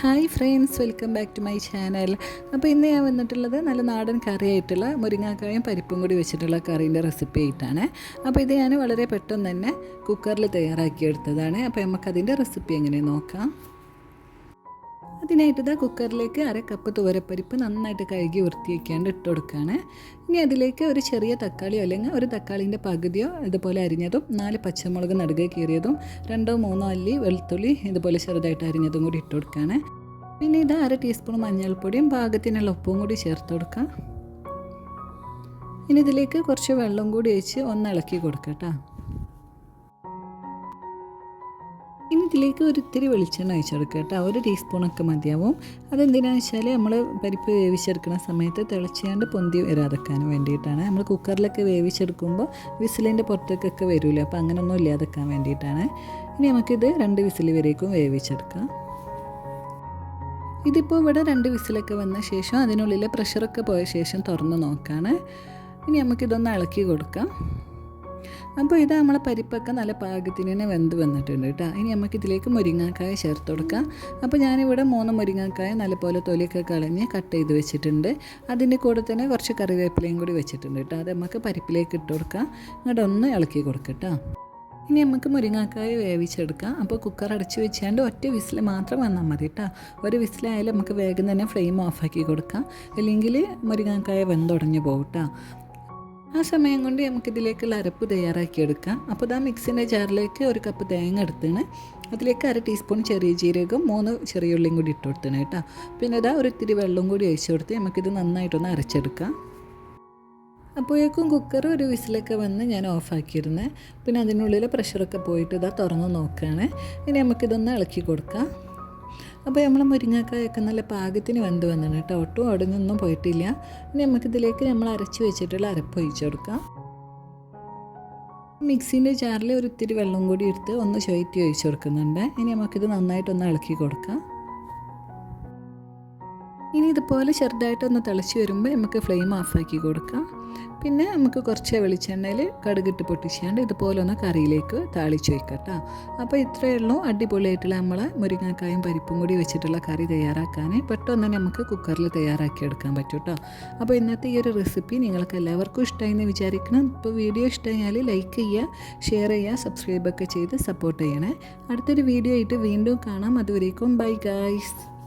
Hi friends welcome back to my channel. അപ്പോൾ ഇന്ന് ഞാൻ വന്നിട്ടുള്ളത് നല്ല നാടൻ കറിയായിട്ടുള്ള മുരിങ്ങാക്കായും പരിപ്പും കൂടി വെച്ചിട്ടുള്ള കറീന്റെ റെസിപ്പി ആയിട്ടാണ്. അപ്പോൾ ഇത് ഞാൻ വളരെ പെട്ടെന്ന് തന്നെ കുക്കറിൽ തയ്യാറാക്കിയെടുത്തതാണ്. അപ്പോൾ നമുക്കതിന്റെ റെസിപ്പി എങ്ങനെ നോക്കാം. അതിനായിട്ട് ഇതാ കുക്കറിലേക്ക് അര കപ്പ് തുവരപ്പരിപ്പ് നന്നായിട്ട് കഴുകി വൃത്തിയാക്കിയാണ്ട് ഇട്ട് കൊടുക്കുകയാണ് ഇനി അതിലേക്ക് ഒരു ചെറിയ തക്കാളിയോ അല്ലെങ്കിൽ ഒരു തക്കാളിന്റെ പകുതിയോ ഇതുപോലെ അരിഞ്ഞതും നാല് പച്ചമുളക് നടുകെ കീറിയതും രണ്ടോ മൂന്നോ അല്ലി വെളുത്തുള്ളി ഇതുപോലെ ചെറുതായിട്ട് അരിഞ്ഞതും കൂടി ഇട്ട് കൊടുക്കുകയാണ് പിന്നെ ഇത് അര ടീസ്പൂൺ മഞ്ഞൾപ്പൊടിയും പാകത്തിനുള്ള ഉപ്പും കൂടി ചേർത്ത് കൊടുക്കാം. ഇനി ഇതിലേക്ക് കുറച്ച് വെള്ളം കൂടി ഒഴിച്ച് ഒന്ന് ഇളക്കി കൊടുക്കട്ടോ ഇനി ഇതിലേക്ക് ഒരു ഇത്തിരി വെളിച്ചെണ്ണ ഒഴിച്ചെടുക്കുക കേട്ടോ. ഒരു ടീസ്പൂണൊക്കെ മതിയാവും. അതെന്തിനാണെന്ന് വെച്ചാൽ നമ്മൾ പരിപ്പ് വേവിച്ചെടുക്കുന്ന സമയത്ത് തിളച്ചാണ്ട് പൊന്തി വരാതെക്കാൻ വേണ്ടിയിട്ടാണ്. നമ്മൾ കുക്കറിലൊക്കെ വേവിച്ചെടുക്കുമ്പോൾ വിസിലിന്റെ പുറത്തേക്കൊക്കെ വരില്ല അപ്പോൾ അങ്ങനെയൊന്നും ഇല്ലാതെക്കാൻ വേണ്ടിയിട്ടാണ്. ഇനി നമുക്കിത് രണ്ട് വിസിൽ വരേക്കും വേവിച്ചെടുക്കാം. ഇതിപ്പോൾ ഇവിടെ രണ്ട് വിസിലൊക്കെ വന്ന ശേഷം അതിനുള്ളിലെ പ്രഷറൊക്കെ പോയ ശേഷം തുറന്ന് നോക്കാണ്. ഇനി നമുക്കിതൊന്ന് ഇളക്കി കൊടുക്കാം. അപ്പോൾ ഇത് നമ്മളെ പരിപ്പൊക്കെ നല്ല പാകത്തിന് തന്നെ വെന്ത് വന്നിട്ടുണ്ട് കേട്ടോ. ഇനി നമുക്ക് ഇതിലേക്ക് മുരിങ്ങാക്കായ ചേർത്ത് കൊടുക്കാം. അപ്പോൾ ഞാനിവിടെ മൂന്ന് മുരിങ്ങാക്കായ നല്ലപോലെ തൊലിയൊക്കെ കളഞ്ഞ് കട്ട് ചെയ്ത് വെച്ചിട്ടുണ്ട്. അതിന്റെ കൂടെ തന്നെ കുറച്ച് കറിവേപ്പിലയും കൂടി വെച്ചിട്ടുണ്ട് കേട്ടോ. അത് നമുക്ക് പരിപ്പിലേക്ക് ഇട്ട് കൊടുക്കാം. ഇങ്ങോട്ട് ഒന്ന് ഇളക്കി കൊടുക്കട്ടോ ഇനി നമുക്ക് മുരിങ്ങാക്കായ വേവിച്ചെടുക്കാം. അപ്പോൾ കുക്കർ അടച്ച് വെച്ചാണ്ട് ഒറ്റ വിസിൽ മാത്രം വന്നാൽ മതി കേട്ടോ. ഒരു വിസിലായാലും നമുക്ക് വേഗം തന്നെ ഫ്ലെയിം ഓഫാക്കി കൊടുക്കാം. അല്ലെങ്കിൽ മുരിങ്ങാക്കായ വെന്തുടഞ്ഞു പോകും ആ സമയം കൊണ്ട് നമുക്കിതിലേക്കുള്ള അരപ്പ് തയ്യാറാക്കിയെടുക്കാം. അപ്പോൾ ഇതാ മിക്സിന്റെ ജാറിലേക്ക് ഒരു കപ്പ് തേങ്ങ എടുത്താണ്. അതിലേക്ക് അര ടീസ്പൂൺ ചെറിയ ജീരകം മൂന്ന് ചെറിയ ഉള്ളിയും കൂടി ഇട്ട് കൊടുത്തണം കേട്ടോ. പിന്നെ ഇതാ ഒരു ഇത്തിരി വെള്ളം കൂടി ഒഴിച്ചു കൊടുത്ത് നമുക്കിത് നന്നായിട്ടൊന്ന് അരച്ചെടുക്കാം. അപ്പോഴേക്കും കുക്കർ ഒരു വിസിലൊക്കെ വന്ന് ഞാൻ ഓഫാക്കിയിരുന്നേ പിന്നെ അതിനുള്ളിൽ പ്രഷറൊക്കെ പോയിട്ട് ഇതാ തുറന്ന് നോക്കുകയാണ്. ഇനി നമുക്കിതൊന്ന് ഇളക്കി കൊടുക്കാം. അപ്പോൾ നമ്മൾ മുരിങ്ങക്കായൊക്കെ നല്ല പാകത്തിന് വെന്ത് വന്നാണ് കേട്ടോ. ഒട്ടും അവിടെ നിന്നും പോയിട്ടില്ല. ഇനി നമുക്കിതിലേക്ക് നമ്മൾ അരച്ച് വെച്ചിട്ടുള്ള അരപ്പ് ഒഴിച്ചു കൊടുക്കാം. മിക്സീന്റെ ജാറിൽ ഒരു ഇത്തിരി വെള്ളം കൂടി എടുത്ത് ഒന്ന് ചൊയറ്റി ഒഴിച്ചു കൊടുക്കുന്നുണ്ട്. ഇനി നമുക്കിത് നന്നായിട്ടൊന്ന് ഇളക്കി കൊടുക്കാം. ഇനി ഇതുപോലെ ചെറുതായിട്ടൊന്ന് തിളച്ച് വരുമ്പോൾ നമുക്ക് ഫ്ലെയിം ഓഫാക്കി കൊടുക്കാം. പിന്നെ നമുക്ക് കുറച്ച് വെളിച്ചെണ്ണയിൽ കടുകിട്ട് പൊട്ടിച്ചാണ്ട് ഇതുപോലെ ഒന്ന് കറിയിലേക്ക് താളിച്ച് വയ്ക്കട്ടോ അപ്പോൾ ഇത്രയേ ഉള്ളൂ. അടിപൊളിയായിട്ടുള്ള നമ്മളെ മുരിങ്ങക്കായും പരിപ്പും കൂടി വെച്ചിട്ടുള്ള കറി തയ്യാറാക്കാൻ പെട്ടെന്ന് തന്നെ നമുക്ക് കുക്കറിൽ തയ്യാറാക്കി എടുക്കാൻ പറ്റും കേട്ടോ അപ്പോൾ ഇന്നത്തെ ഈ ഒരു റെസിപ്പി നിങ്ങൾക്ക് എല്ലാവർക്കും ഇഷ്ടമായി വിചാരിക്കണം. ഇപ്പോൾ വീഡിയോ ഇഷ്ടമായാൽ ലൈക്ക് ചെയ്യുക ഷെയർ ചെയ്യുക സബ്സ്ക്രൈബൊക്കെ ചെയ്ത് സപ്പോർട്ട് ചെയ്യണേ. അടുത്തൊരു വീഡിയോ ആയിട്ട് വീണ്ടും കാണാം. അതുവരേക്കും ബൈ ഗായ്സ്.